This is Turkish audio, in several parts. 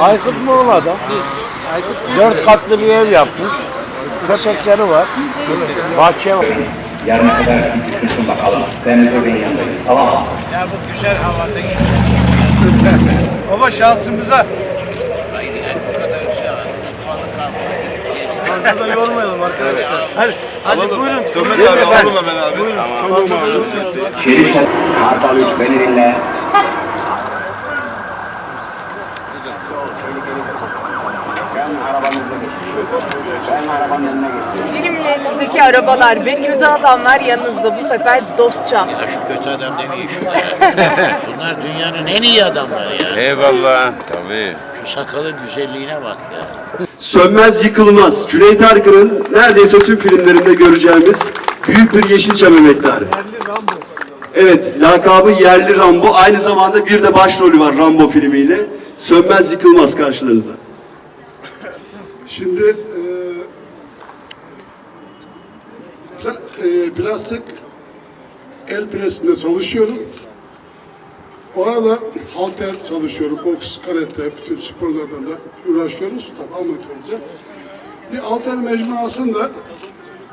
Aykut mu o adam? Dört katlı bir ev yapmış. Köpekleri var. Bahçe var. Yarına kadar düşünsün bakalım. Ben Ömer'in yanındayım. Tamam mı? Ya bu güzel havada Baba şansımıza. Hayır yani bu kadar şey. Fazla da yormayalım arkadaşlar. Hadi. Hadi buyurun. Sömez abi alalım hemen abi. Şerif Kartal 3 beni Filmlerinizdeki arabalar ve kötü adamlar yanınızda bu sefer dostça. Ya şu kötü adam demeyin şunlara. Bunlar dünyanın en iyi adamları ya. Eyvallah. Tabii. Şu sakalın güzelliğine bak ya. Sönmez Yıkılmaz. Cüneyt Arkın'ın neredeyse tüm filmlerinde göreceğimiz büyük bir Yeşilçam emektarı. Evet, lakabı Yerli Rambo. Aynı zamanda bir de başrolü var Rambo filmiyle. Sönmez Yıkılmaz karşılarınızda. Şimdi e, e, plastik el presinde çalışıyorum. O arada halter çalışıyorum. Boks, karate, bütün sporlardan da uğraşıyoruz. Tabii amatörce. Bir halter mecmuasında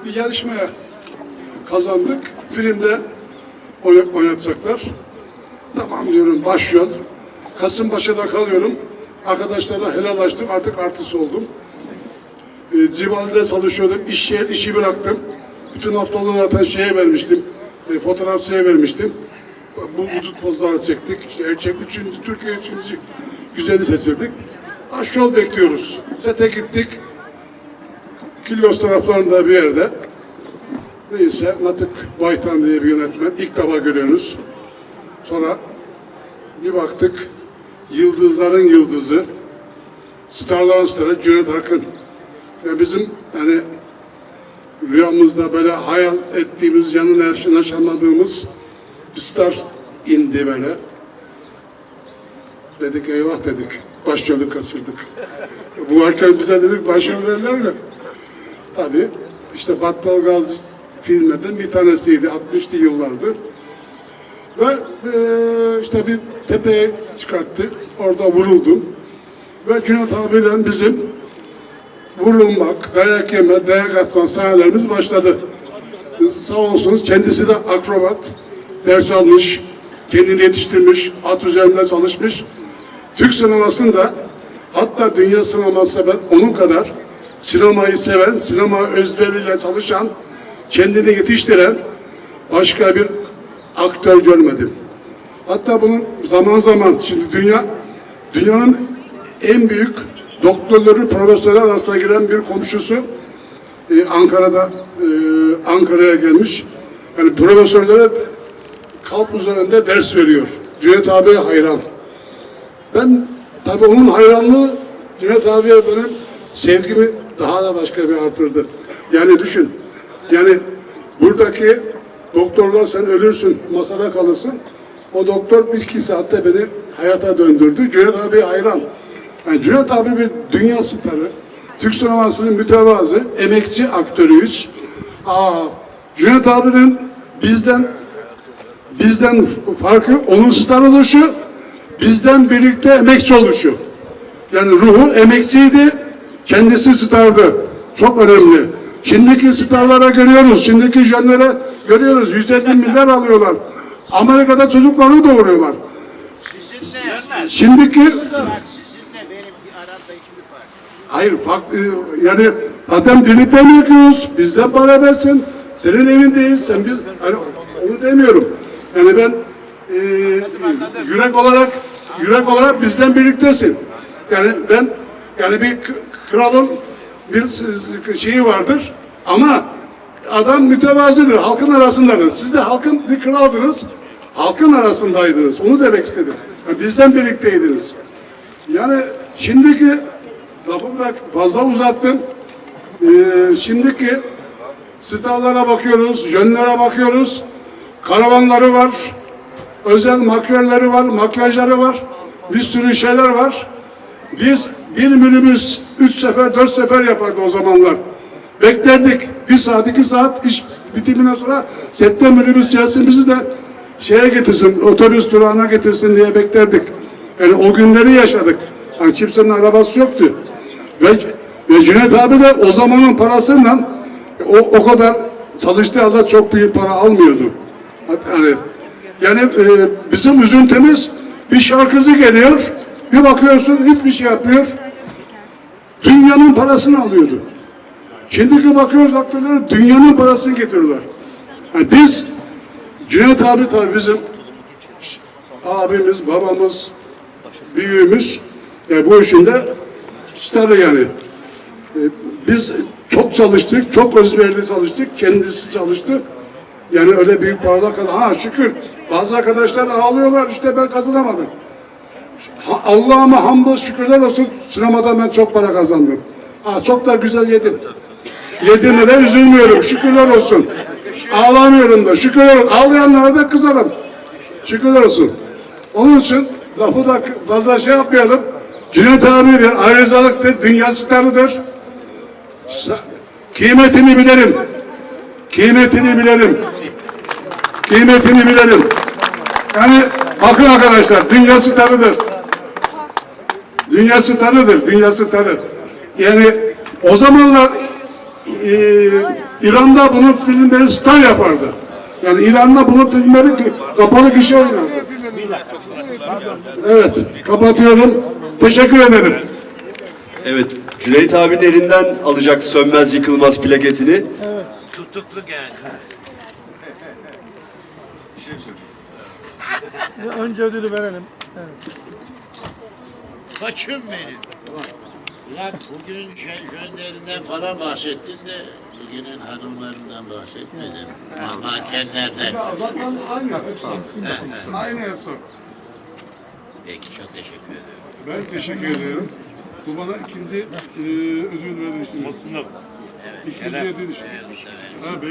bir yarışmaya kazandık. Filmde oynat- oynatacaklar. Tamam diyorum başlıyor. Kasımpaşa'da kalıyorum. Arkadaşlarla helallaştım. Artık artist oldum. E, çalışıyordum. İş işi bıraktım. Bütün haftalığı zaten şeye vermiştim. E, fotoğrafçıya vermiştim. Bu vücut pozları çektik. İşte erkek üçüncü, Türkiye üçüncü güzeli seçildik. Aşyol bekliyoruz. Sete gittik. Killos taraflarında bir yerde. Neyse Natık Baytan diye bir yönetmen. ilk defa görüyoruz. Sonra bir baktık yıldızların yıldızı starların starı Cüneyt Arkın. Ve bizim hani rüyamızda böyle hayal ettiğimiz yanına yaşamadığımız bir star indi böyle. Dedik eyvah dedik. Başyolu kaçırdık. Bu varken bize dedik başyol verirler mi? Tabii işte Battal Gazi filmlerden bir tanesiydi 60'lı yıllardı. Ve eee, işte bir tepeye çıkarttı. Orada vuruldum. Ve Cüneyt abiyle bizim vurulmak, dayak yeme, dayak atma sahnelerimiz başladı. Sağ olsunuz kendisi de akrobat, ders almış, kendini yetiştirmiş, at üzerinde çalışmış. Türk sinemasında hatta dünya sineması ben onun kadar sinemayı seven, sinema özveriyle çalışan, kendini yetiştiren başka bir aktör görmedim. Hatta bunun zaman zaman şimdi dünya dünyanın en büyük doktorları, profesörler arasına giren bir komşusu e, Ankara'da e, Ankara'ya gelmiş. Yani profesörlere kalp üzerinde ders veriyor. Cüneyt abiye hayran. Ben tabii onun hayranlığı Cüneyt abiye benim sevgimi daha da başka bir artırdı. Yani düşün. Yani buradaki doktorlar sen ölürsün, masada kalırsın. O doktor bir iki saatte beni hayata döndürdü. Cüneyt abi hayran. Yani Cüneyt abi bir dünya starı. Türk sinemasının mütevazı, emekçi aktörüyüz. Aa, Cüneyt abinin bizden bizden farkı onun star oluşu, bizden birlikte emekçi oluşu. Yani ruhu emekçiydi, kendisi stardı. Çok önemli. Şimdiki starlara görüyoruz, şimdiki jenlere görüyoruz. 150 milyar alıyorlar. Amerika'da çocukları doğuruyorlar. Şimdiki Sizinle benim bir aramda hiçbir fark. Hayır farklı yani zaten birlikte mi yapıyoruz? Bizden para versin. Senin evindeyiz. Sen biz hani onu demiyorum. Yani ben e, yürek olarak yürek olarak bizden birliktesin. Yani ben yani bir kralın bir şeyi vardır ama adam mütevazidir. Halkın arasındadır. Siz de halkın bir kraldınız. Halkın arasındaydınız. Onu demek istedim. Yani bizden birlikteydiniz. Yani şimdiki lafı bırak fazla uzattım. Ee, şimdiki starlara bakıyoruz, yönlere bakıyoruz. Karavanları var, özel makyajları var, makyajları var. Bir sürü şeyler var. Biz bir minibüs üç sefer, dört sefer yapardı o zamanlar. Beklerdik. Bir saat, iki saat iş bitimine sonra sette minibüs gelsin bizi de şeye getirsin, otobüs durağına getirsin diye beklerdik. Yani o günleri yaşadık. Yani kimsenin arabası yoktu. Ve, ve Cüneyt abi de o zamanın parasıyla o, o kadar çalıştığı halde çok büyük para almıyordu. Yani, yani e, bizim üzüntümüz bir şarkıcı geliyor, bir bakıyorsun hiçbir şey yapmıyor. Dünyanın parasını alıyordu. Şimdiki bakıyoruz aktörlere dünyanın parasını getiriyorlar. Yani biz Cüneyt abi tabii bizim abimiz, babamız, büyüğümüz e, bu işin de starı yani. E, biz çok çalıştık, çok özverili çalıştık, kendisi çalıştı. Yani öyle büyük paralar kazandı. Ha şükür bazı arkadaşlar ağlıyorlar işte ben kazanamadım. Ha, Allah'ıma hamdolsun şükürler olsun sinemada ben çok para kazandım. Ha, çok da güzel yedim. Yediğime de üzülmüyorum şükürler olsun. Ağlamıyorum da şükürler olsun. Ağlayanlara da kızarım. Şükürler olsun. Onun için lafı da fazla şey yapmayalım. Cüneyt abi bir ayrıcalıktır, dünya starıdır. Sa- Kıymetini bilelim. Kıymetini bilelim. Kıymetini bilelim. Yani bakın arkadaşlar, dünya starıdır. Dünya starıdır, dünya starı. Yani o zamanlar e, İran'da bunun filmleri star yapardı. Yani İran'da bunun filmleri kapalı kişi oynardı. Evet, kapatıyorum. Teşekkür ederim. Evet, Cüneyt abinin elinden alacak sönmez yıkılmaz plaketini. Tutuklu genç. Önce ödülü verelim. Koçum benim. Ulan bugünün jönlerinden falan bahsettin de bugünün hanımlarından bahsetmedin. Mankenlerden. Zaten aynı hepsi. Aynı hesap. Peki çok teşekkür ederim. Ben teşekkür ederim. Bu bana ikinci e, ödül verilişiniz. İkinci ödül. Ha,